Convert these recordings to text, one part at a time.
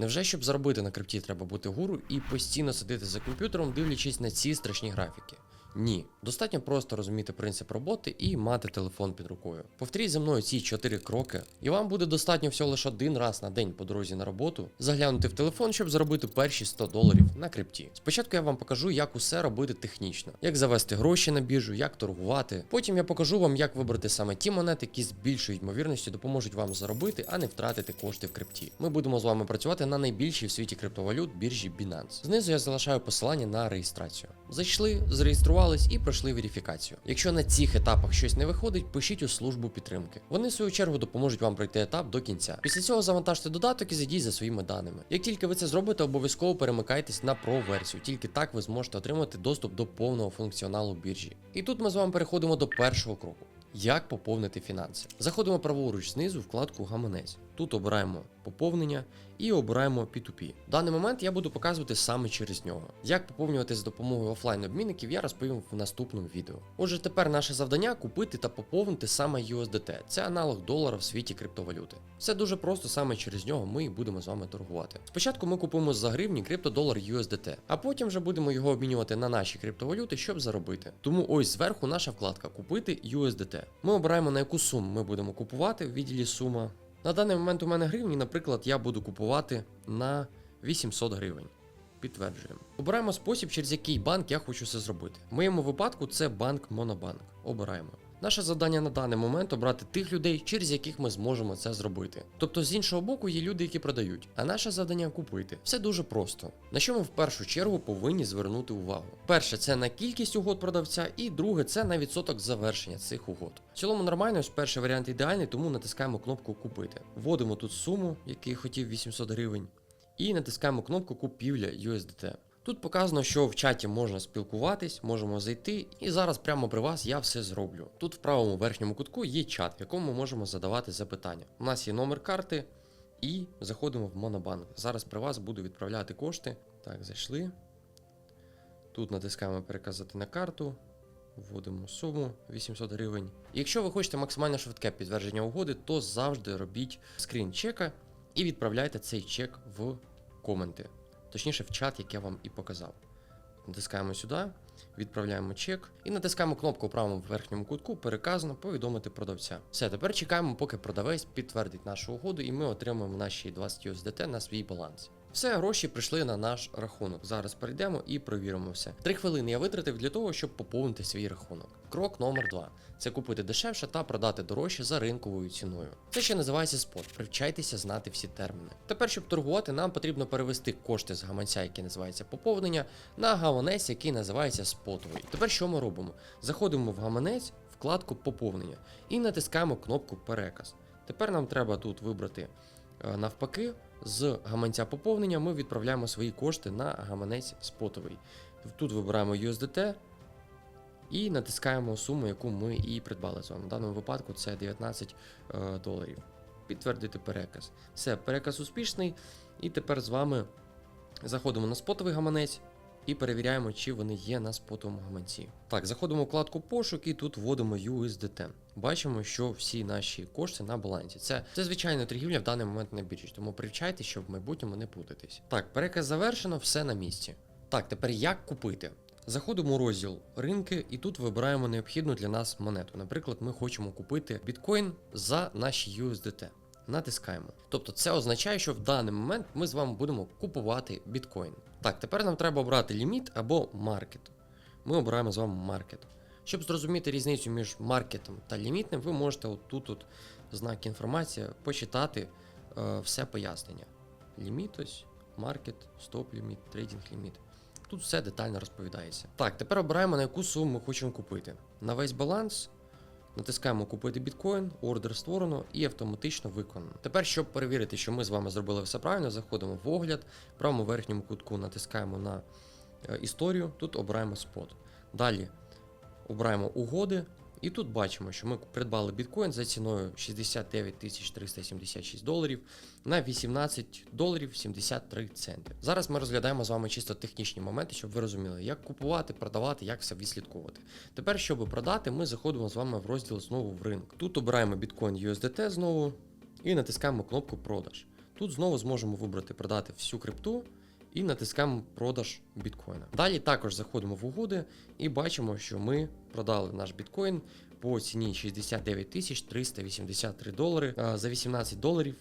Невже щоб заробити на крипті треба бути гуру і постійно сидіти за комп'ютером, дивлячись на ці страшні графіки? Ні, достатньо просто розуміти принцип роботи і мати телефон під рукою. Повторіть за мною ці чотири кроки, і вам буде достатньо всього лише один раз на день по дорозі на роботу заглянути в телефон, щоб заробити перші 100 доларів на крипті. Спочатку я вам покажу, як усе робити технічно, як завести гроші на біржу, як торгувати. Потім я покажу вам, як вибрати саме ті монети, які з більшою ймовірністю допоможуть вам заробити, а не втратити кошти в крипті. Ми будемо з вами працювати на найбільшій в світі криптовалют біржі Binance. Знизу я залишаю посилання на реєстрацію. Зайшли, зареєструвались і пройшли верифікацію. Якщо на цих етапах щось не виходить, пишіть у службу підтримки. Вони в свою чергу допоможуть вам пройти етап до кінця. Після цього завантажте додаток і зайдіть за своїми даними. Як тільки ви це зробите, обов'язково перемикайтесь на Pro версію. Тільки так ви зможете отримати доступ до повного функціоналу біржі. І тут ми з вами переходимо до першого кроку. Як поповнити фінанси? Заходимо праворуч знизу вкладку Гаманець. Тут обираємо поповнення і обираємо P2P. В даний момент я буду показувати саме через нього. Як поповнювати з допомогою офлайн обмінників, я розповім в наступному відео. Отже, тепер наше завдання купити та поповнити саме USDT. Це аналог долара в світі криптовалюти. Все дуже просто, саме через нього ми будемо з вами торгувати. Спочатку ми купуємо за гривні криптодолар USDT, а потім вже будемо його обмінювати на наші криптовалюти, щоб заробити. Тому ось зверху наша вкладка Купити USDT. Ми обираємо на яку суму ми будемо купувати в відділі сума. На даний момент у мене гривні, наприклад, я буду купувати на 800 гривень. Підтверджуємо. Обираємо спосіб, через який банк я хочу це зробити. В моєму випадку це банк Монобанк. Обираємо. Наше завдання на даний момент обрати тих людей, через яких ми зможемо це зробити. Тобто, з іншого боку, є люди, які продають, а наше завдання купити. Все дуже просто. На що ми в першу чергу повинні звернути увагу. Перше, це на кількість угод продавця, і друге, це на відсоток завершення цих угод. В цілому нормально, ось перший варіант ідеальний, тому натискаємо кнопку Купити. Вводимо тут суму, який хотів 800 гривень, і натискаємо кнопку Купівля USDT. Тут показано, що в чаті можна спілкуватись, можемо зайти, і зараз прямо при вас я все зроблю. Тут в правому верхньому кутку є чат, в якому можемо задавати запитання. У нас є номер карти, і заходимо в Монобанк. Зараз при вас буду відправляти кошти. Так, зайшли. Тут натискаємо переказати на карту. Вводимо суму 800 гривень. Якщо ви хочете максимально швидке підтвердження угоди, то завжди робіть скрін чека і відправляйте цей чек в коменти. Точніше, в чат, як я вам і показав. Натискаємо сюди, відправляємо чек і натискаємо кнопку у правому верхньому кутку Переказано повідомити продавця. Все, тепер чекаємо, поки продавець підтвердить нашу угоду, і ми отримаємо наші 20 USDT на свій баланс. Все, гроші прийшли на наш рахунок. Зараз перейдемо і провіримо все. Три хвилини я витратив для того, щоб поповнити свій рахунок. Крок номер 2 це купити дешевше та продати дорожче за ринковою ціною. Це ще називається спот. Привчайтеся знати всі терміни. Тепер, щоб торгувати, нам потрібно перевести кошти з гаманця, який називається поповнення, на гаманець, який називається спотовий. Тепер що ми робимо? Заходимо в гаманець, вкладку поповнення і натискаємо кнопку переказ. Тепер нам треба тут вибрати е, навпаки. З гаманця поповнення ми відправляємо свої кошти на гаманець спотовий. Тут вибираємо USDT і натискаємо суму, яку ми і придбали з вами. В даному випадку це 19 е, доларів. Підтвердити переказ. Все, переказ успішний. І тепер з вами заходимо на спотовий гаманець і перевіряємо, чи вони є на спотовому гаманці. Так, заходимо в вкладку пошук і тут вводимо USDT. Бачимо, що всі наші кошти на балансі. Це, це звичайно торгівля в даний момент на біржі, тому привчайте, щоб в майбутньому не путатись. Так, переказ завершено, все на місці. Так, тепер як купити? Заходимо у розділ ринки, і тут вибираємо необхідну для нас монету. Наприклад, ми хочемо купити біткоін за наші USDT. Натискаємо. Тобто це означає, що в даний момент ми з вами будемо купувати біткоін. Так, тепер нам треба обрати ліміт або маркет. Ми обираємо з вами маркет. Щоб зрозуміти різницю між маркетом та лімітним, ви можете отут от знак інформація почитати е, все пояснення. Ліміт маркет, стоп ліміт, трейдинг ліміт. Тут все детально розповідається. Так, тепер обираємо на яку суму ми хочемо купити. На весь баланс натискаємо купити біткоін, ордер створено і автоматично виконано. Тепер, щоб перевірити, що ми з вами зробили все правильно, заходимо в огляд, в правому верхньому кутку натискаємо на е, історію, тут обираємо спот. Далі обираємо угоди. І тут бачимо, що ми придбали біткоін за ціною 69 376 доларів на 18 доларів 73 центи. Зараз ми розглядаємо з вами чисто технічні моменти, щоб ви розуміли, як купувати, продавати, як все відслідковувати. Тепер, щоб продати, ми заходимо з вами в розділ знову в ринок. Тут обираємо біткоін USDT знову і натискаємо кнопку продаж. Тут знову зможемо вибрати продати всю крипту і натискаємо продаж біткоїна. Далі також заходимо в угоди і бачимо, що ми продали наш біткоін по ціні 69 383 долари за 18 доларів.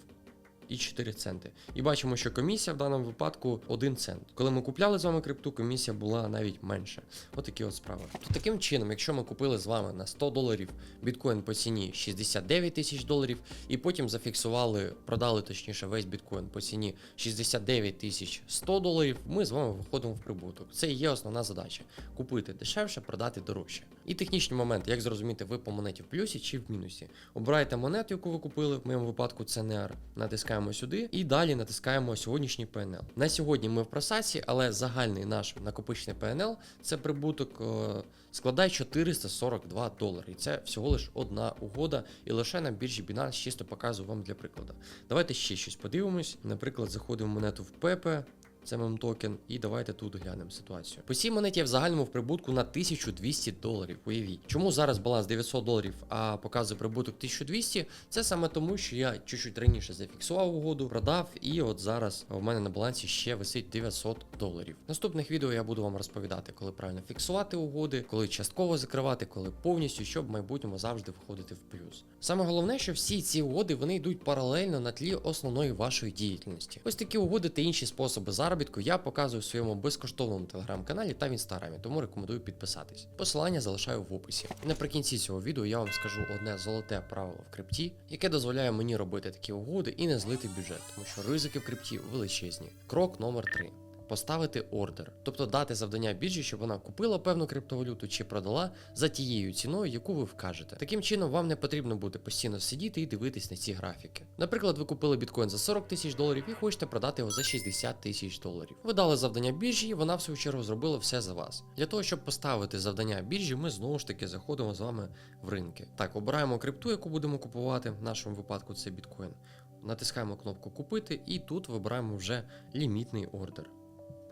І 4 центи. І бачимо, що комісія в даному випадку 1 цент. Коли ми купляли з вами крипту, комісія була навіть менша. Отакі от справи. То таким чином, якщо ми купили з вами на 100 доларів біткоін по ціні 69 тисяч доларів, і потім зафіксували, продали точніше весь біткоін по ціні 69 тисяч 100 доларів, ми з вами виходимо в прибуток. Це і є основна задача: купити дешевше, продати дорожче. І технічний момент, як зрозуміти, ви по монеті в плюсі чи в мінусі. Обираєте монету, яку ви купили, в моєму випадку це NEAR, натискаємо сюди і далі натискаємо сьогоднішній PNL. На сьогодні ми в просадці, але загальний наш накопичений PNL це прибуток е, складає 442 долари. І це всього лиш одна угода, і лише на біржі Binance чисто показую вам для прикладу. Давайте ще щось подивимось. Наприклад, заходимо в монету в Pepe. Це мем токен, і давайте тут глянемо ситуацію. По цій монеті я в загальному в прибутку на 1200 доларів. Уявіть, чому зараз баланс 900 доларів, а показує прибуток 1200? Це саме тому, що я чуть-чуть раніше зафіксував угоду, продав, і от зараз в мене на балансі ще висить 900 доларів. Наступних відео я буду вам розповідати, коли правильно фіксувати угоди, коли частково закривати, коли повністю, щоб в майбутньому завжди входити в плюс. Саме головне, що всі ці угоди вони йдуть паралельно на тлі основної вашої діяльності. Ось такі угоди та інші способи заробітку я показую в своєму безкоштовному телеграм-каналі та в інстаграмі, тому рекомендую підписатись. Посилання залишаю в описі. І наприкінці цього відео я вам скажу одне золоте правило в крипті, яке дозволяє мені робити такі угоди і не злити бюджет, тому що ризики в крипті величезні. Крок номер 3 поставити ордер, тобто дати завдання біржі, щоб вона купила певну криптовалюту чи продала за тією ціною, яку ви вкажете. Таким чином, вам не потрібно буде постійно сидіти і дивитись на ці графіки. Наприклад, ви купили біткоін за 40 тисяч доларів і хочете продати його за 60 тисяч доларів. Ви дали завдання біржі, і вона в свою чергу зробила все за вас. Для того, щоб поставити завдання біржі, ми знову ж таки заходимо з вами в ринки. Так, обираємо крипту, яку будемо купувати. В нашому випадку це біткоін. Натискаємо кнопку купити, і тут вибираємо вже лімітний ордер.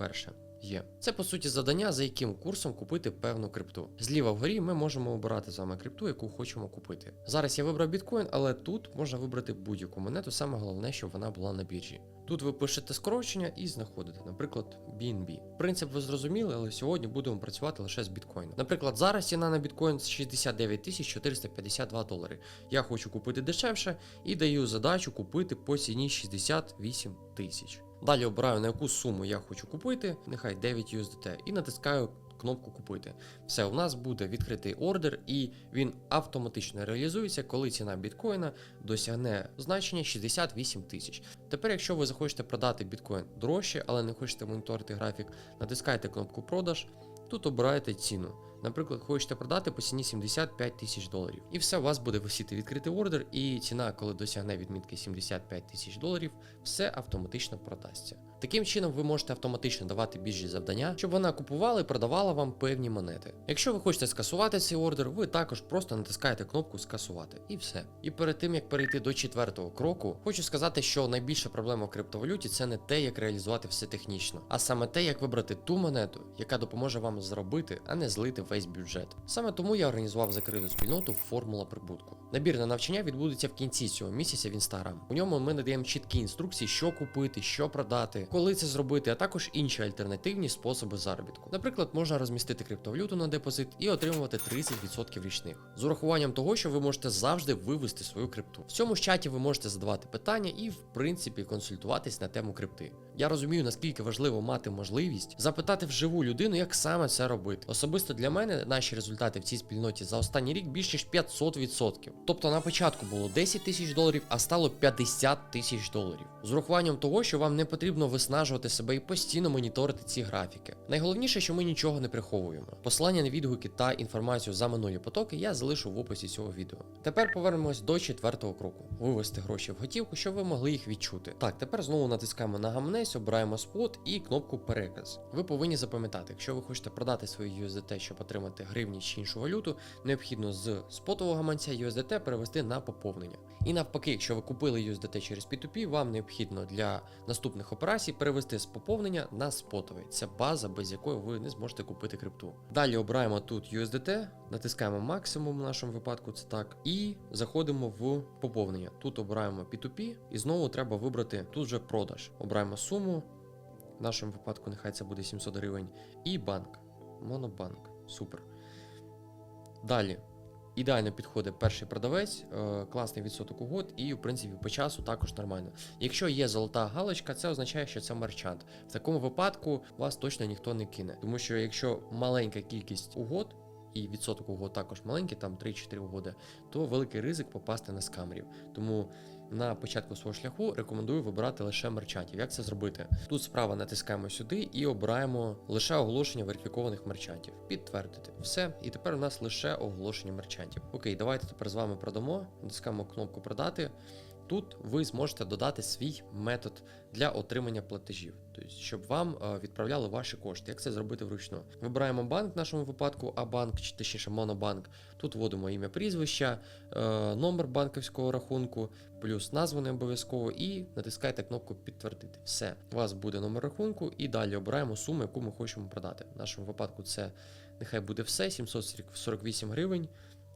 Перше є. Це по суті завдання, за яким курсом купити певну крипту. Зліва вгорі ми можемо обирати з вами крипту, яку хочемо купити. Зараз я вибрав біткоін, але тут можна вибрати будь-яку монету. Саме головне, щоб вона була на біржі. Тут ви пишете скорочення і знаходите, наприклад, BNB. Принцип ви зрозуміли, але сьогодні будемо працювати лише з біткоїном. Наприклад, зараз ціна на біткоін 69 тисяч 452 долари. Я хочу купити дешевше і даю задачу купити по ціні 68 тисяч. Далі обираю на яку суму я хочу купити, нехай 9 USDT, і натискаю кнопку купити. Все, у нас буде відкритий ордер, і він автоматично реалізується, коли ціна біткоїна досягне значення 68 тисяч. Тепер, якщо ви захочете продати біткоін дорожче, але не хочете моніторити графік, натискайте кнопку продаж, тут обираєте ціну. Наприклад, хочете продати по ціні 75 тисяч доларів. І все, у вас буде висіти відкритий ордер, і ціна, коли досягне відмітки 75 тисяч доларів, все автоматично продасться. Таким чином, ви можете автоматично давати біржі завдання, щоб вона купувала і продавала вам певні монети. Якщо ви хочете скасувати цей ордер, ви також просто натискаєте кнопку скасувати і все. І перед тим як перейти до четвертого кроку, хочу сказати, що найбільша проблема в криптовалюті це не те, як реалізувати все технічно, а саме те, як вибрати ту монету, яка допоможе вам заробити, а не злити весь бюджет. Саме тому я організував закриту спільноту Формула прибутку. Набір на навчання відбудеться в кінці цього місяця в інстаграм. У ньому ми надаємо чіткі інструкції, що купити, що продати, коли це зробити, а також інші альтернативні способи заробітку. Наприклад, можна розмістити криптовалюту на депозит і отримувати 30% річних. З урахуванням того, що ви можете завжди вивести свою крипту. В цьому ж чаті ви можете задавати питання і, в принципі, консультуватись на тему крипти. Я розумію, наскільки важливо мати можливість запитати вживу людину, як саме це робити. Особисто для мене наші результати в цій спільноті за останній рік більше ніж 500%. Тобто на початку було 10 тисяч доларів, а стало 50 тисяч доларів. З урахуванням того, що вам не потрібно виснажувати себе і постійно моніторити ці графіки. Найголовніше, що ми нічого не приховуємо. Посилання на відгуки та інформацію за минулі потоки я залишу в описі цього відео. Тепер повернемось до четвертого кроку: вивести гроші в готівку, щоб ви могли їх відчути. Так, тепер знову натискаємо на гамнець, обираємо спот і кнопку переказ. Ви повинні запам'ятати, якщо ви хочете продати свої USDT, щоб отримати гривні чи іншу валюту, необхідно з спотового гаманця USDT перевести на поповнення. І навпаки, якщо ви купили USDT через P2P, вам необхідно для наступних операцій перевести з поповнення на спотовий. Це база, без якої ви не зможете купити крипту. Далі обираємо тут USDT, натискаємо максимум в нашому випадку, це так, і заходимо в поповнення. Тут обираємо P2P, і знову треба вибрати тут же продаж. Обираємо суму. В нашому випадку нехай це буде 700 гривень. І банк. Монобанк. Супер. Далі. Ідеально підходить перший продавець, е, класний відсоток угод, і, в принципі, по часу також нормально. Якщо є золота галочка, це означає, що це мерчант. В такому випадку вас точно ніхто не кине. Тому що якщо маленька кількість угод, і відсоток угод також маленький, там 3-4 угоди, то великий ризик попасти на скамерів. Тому на початку свого шляху рекомендую вибирати лише мерчантів. Як це зробити? Тут справа натискаємо сюди і обираємо лише оголошення верифікованих мерчантів. Підтвердити. Все. І тепер у нас лише оголошення мерчантів. Окей, давайте тепер з вами продамо. Натискаємо кнопку продати. Тут ви зможете додати свій метод для отримання платежів, тобто, щоб вам е, відправляли ваші кошти. Як це зробити вручну? Вибираємо банк в нашому випадку, а банк, чи точніше монобанк. Тут вводимо ім'я прізвища, е, номер банківського рахунку, плюс назву не обов'язково, і натискаєте кнопку підтвердити. Все, у вас буде номер рахунку, і далі обираємо суму, яку ми хочемо продати. В нашому випадку це нехай буде все 748 гривень.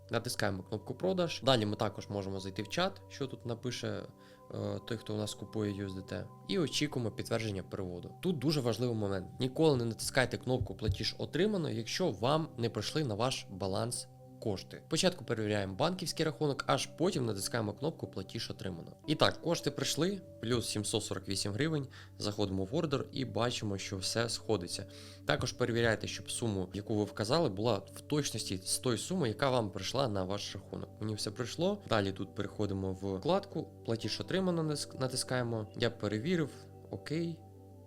Натискаємо кнопку продаж. Далі ми також можемо зайти в чат, що тут напише е, той, хто у нас купує USDT, і очікуємо підтвердження переводу. Тут дуже важливий момент: ніколи не натискайте кнопку платіж отримано, якщо вам не прийшли на ваш баланс. Кошти. Спочатку перевіряємо банківський рахунок, аж потім натискаємо кнопку платіж отримано. І так, кошти прийшли, плюс 748 гривень. Заходимо в ордер і бачимо, що все сходиться. Також перевіряйте, щоб суму, яку ви вказали, була в точності з тої суми, яка вам прийшла на ваш рахунок. Мені все прийшло. Далі тут переходимо в вкладку, платіж отримано, натискаємо. Я перевірив, окей,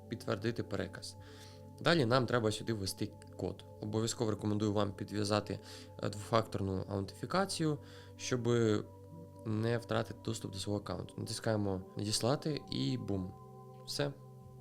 підтвердити переказ. Далі нам треба сюди ввести код. Обов'язково рекомендую вам підв'язати е, двофакторну аутентифікацію, щоб не втратити доступ до свого аккаунту. Натискаємо надіслати і бум. Все.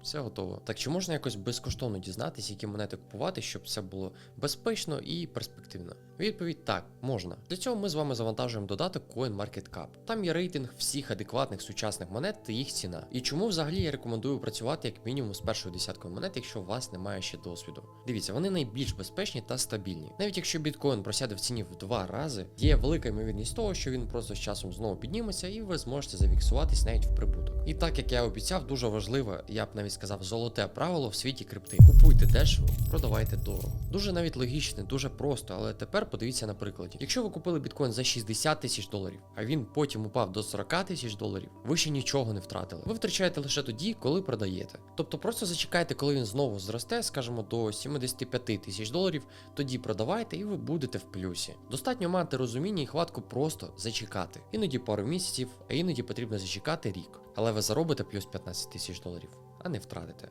Все готово. Так чи можна якось безкоштовно дізнатися, які монети купувати, щоб це було безпечно і перспективно? Відповідь так, можна. Для цього ми з вами завантажуємо додаток CoinMarketCap. Там є рейтинг всіх адекватних сучасних монет та їх ціна. І чому взагалі я рекомендую працювати як мінімум з першою десяткою монет, якщо у вас немає ще досвіду. Дивіться, вони найбільш безпечні та стабільні. Навіть якщо біткоін просяде в ціні в два рази, є велика ймовірність того, що він просто з часом знову підніметься, і ви зможете зафіксуватись навіть в прибуток. І так як я обіцяв, дуже важливе, я б навіть сказав, золоте правило в світі крипти. Купуйте дешево, продавайте дорого. Дуже навіть логічне, дуже просто, але тепер подивіться на прикладі. Якщо ви купили біткоін за 60 тисяч доларів, а він потім упав до 40 тисяч доларів, ви ще нічого не втратили. Ви втрачаєте лише тоді, коли продаєте. Тобто просто зачекайте, коли він знову зросте, скажімо, до 75 тисяч доларів, тоді продавайте і ви будете в плюсі. Достатньо мати розуміння і хватку просто зачекати. Іноді пару місяців, а іноді потрібно зачекати рік. Але ви заробите плюс 15 тисяч доларів, а не втратите.